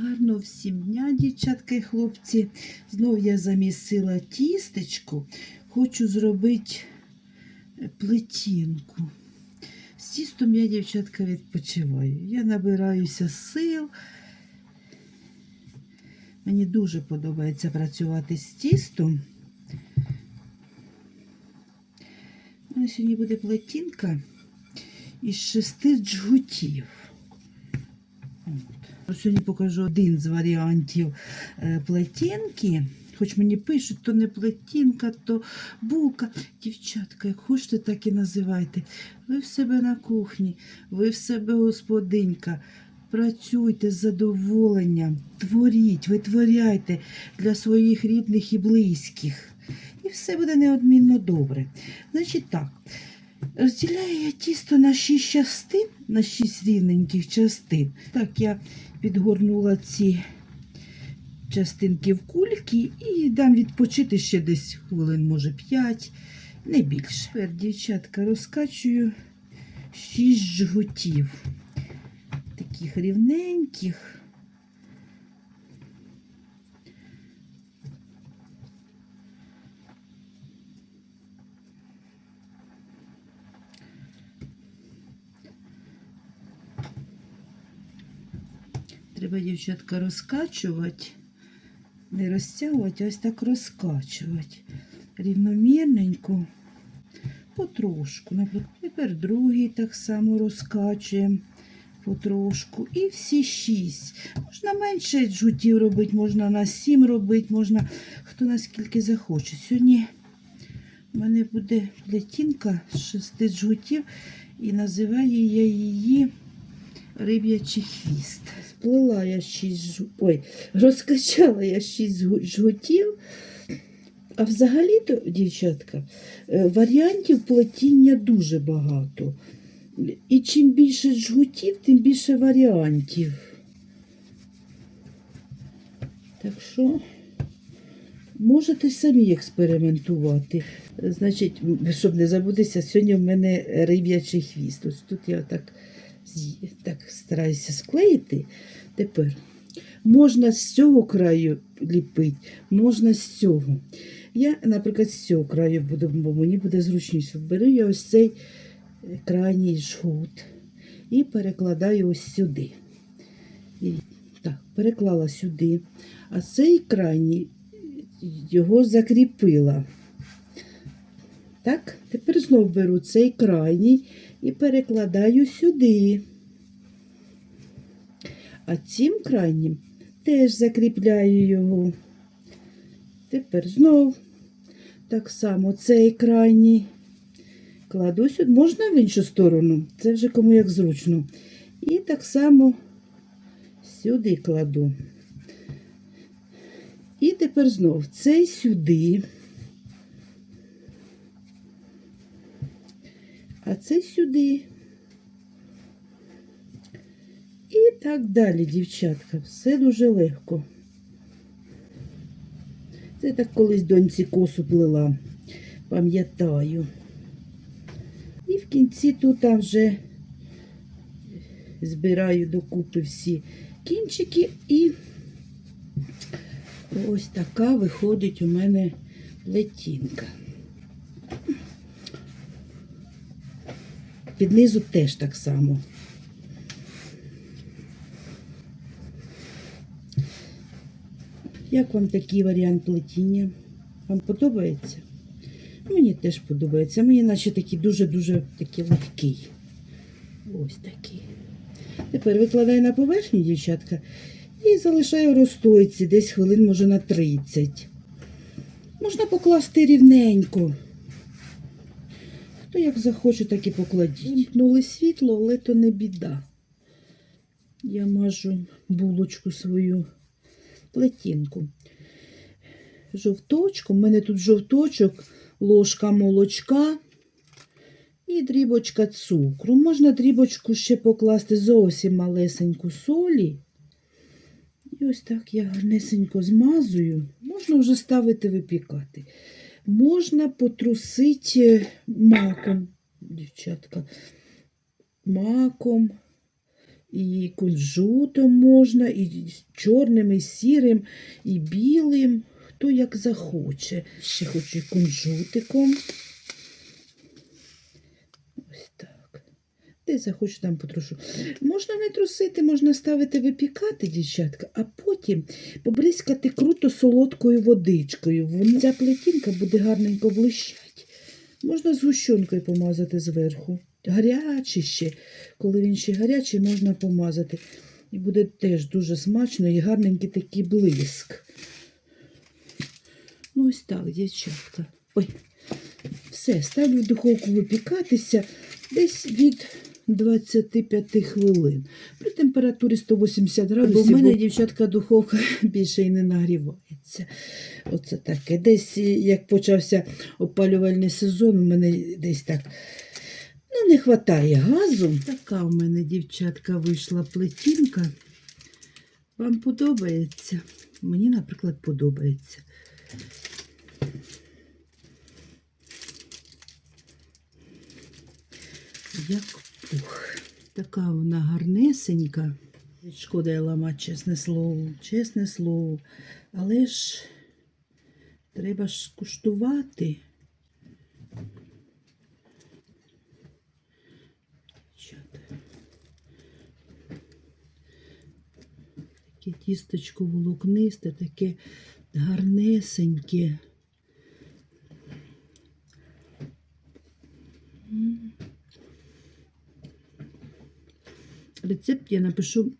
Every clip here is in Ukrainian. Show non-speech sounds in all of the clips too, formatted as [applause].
Гарно всім дня, дівчатка і хлопці. Знов я замісила тістечко. Хочу зробити плетінку. З тістом я, дівчатка, відпочиваю. Я набираюся сил. Мені дуже подобається працювати з тістом. У мене сьогодні буде плетінка із шести джгутів. Сьогодні покажу один з варіантів е, плетінки. Хоч мені пишуть, то не плетінка, то булка. Дівчатка, як хочете, так і називайте. Ви в себе на кухні, ви в себе господинька. Працюйте з задоволенням, творіть, витворяйте для своїх рідних і близьких. І все буде неодмінно добре. Значить так, розділяю я тісто на шість частин, на шість рівненьких частин. Так, я підгорнула ці частинки в кульки і дам відпочити ще десь хвилин, може, 5, не більше. Тепер, дівчатка, розкачую 6 жгутів. Таких рівненьких. Треба, дівчатка, розкачувати, не розтягувати, а ось так розкачувати. Рівномірненько, потрошку. Наприклад, тепер другий так само розкачуємо потрошку. І всі шість. Можна менше джутів робити, можна на сім робити, можна хто наскільки захоче. Сьогодні в мене буде плетінка з шести джгутів і називаю я її риб'ячий хвіст. Сплела я шість ой, розкачала я шість жгутів. А взагалі-то, дівчатка, е, варіантів плетіння дуже багато. І чим більше жгутів, тим більше варіантів. Так що можете самі експериментувати. Значить, щоб не забутися, сьогодні в мене риб'ячий хвіст. Ось тут я так, так стараюся склеїти. Тепер можна з цього краю ліпити, можна з цього. Я, наприклад, з цього краю буду, бо мені буде зручніше. Беру я ось цей е, крайній жгут і перекладаю ось сюди. І, так, переклала сюди. А цей крайній його закріпила. Так, тепер знов беру цей крайній і перекладаю сюди. А цим крайнім теж закріпляю його. Тепер знов так само цей крайній кладу сюди. Можна в іншу сторону, це вже кому як зручно. І так само сюди кладу. І тепер знов цей сюди. А це сюди. І так далі, дівчатка. Все дуже легко. Це так колись доньці косу плела, пам'ятаю. І в кінці тут вже збираю докупи всі кінчики і ось така виходить у мене плетінка. Під низу теж так само. Як вам такий варіант плетіння? Вам подобається? Мені теж подобається. Мені наче такий дуже-дуже такий легкий. Ось такий. Тепер викладаю на поверхню, дівчатка, і залишаю розстойці десь хвилин, може, на 30. Можна покласти рівненько. Хто як захоче, так і покладіть. Вимкнули світло, але то не біда. Я мажу булочку свою плетінку. Жовточком, у мене тут жовточок, ложка молочка і дрібочка цукру. Можна дрібочку ще покласти зовсім малесеньку солі. І ось так я гарнесенько змазую. Можна вже ставити випікати. Можна потрусити маком, дівчатка, маком І кунжутом можна, і чорним, і сірим, і білим. Хто як захоче. Ще хочу кунжутиком. Ось так. Де захочу, там потрошу. Можна не трусити, можна ставити випікати, дівчатка, а потім побризкати круто солодкою водичкою. Ця плетінка буде гарненько блищать. Можна згущенкою помазати зверху. Гарячий ще. Коли він ще гарячий, можна помазати. І буде теж дуже смачно і гарненький такий блиск. Ну, ось так, дівчатка. Ой, все, ставлю в духовку випікатися десь від 25 хвилин. При температурі 180 градусів. Бо в мене, дівчатка, духовка [laughs] більше і не нагрівається. Оце таке. Десь, як почався опалювальний сезон, у мене десь так. Ну, не вистачає газу. Така у мене, дівчатка, вийшла плетінка. Вам подобається? Мені, наприклад, подобається. Як пух. Така вона гарнесенька. Шкода я ламати, чесне слово, чесне слово. Але ж треба ж скуштувати. Таке тісточко волокнисте, таке гарнесеньке. Рецепт я напишу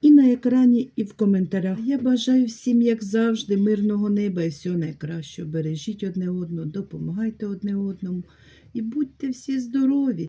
і на екрані, і в коментарях. Я бажаю всім, як завжди, мирного неба і всього найкращого. Бережіть одне одного, допомагайте одне одному і будьте всі здорові.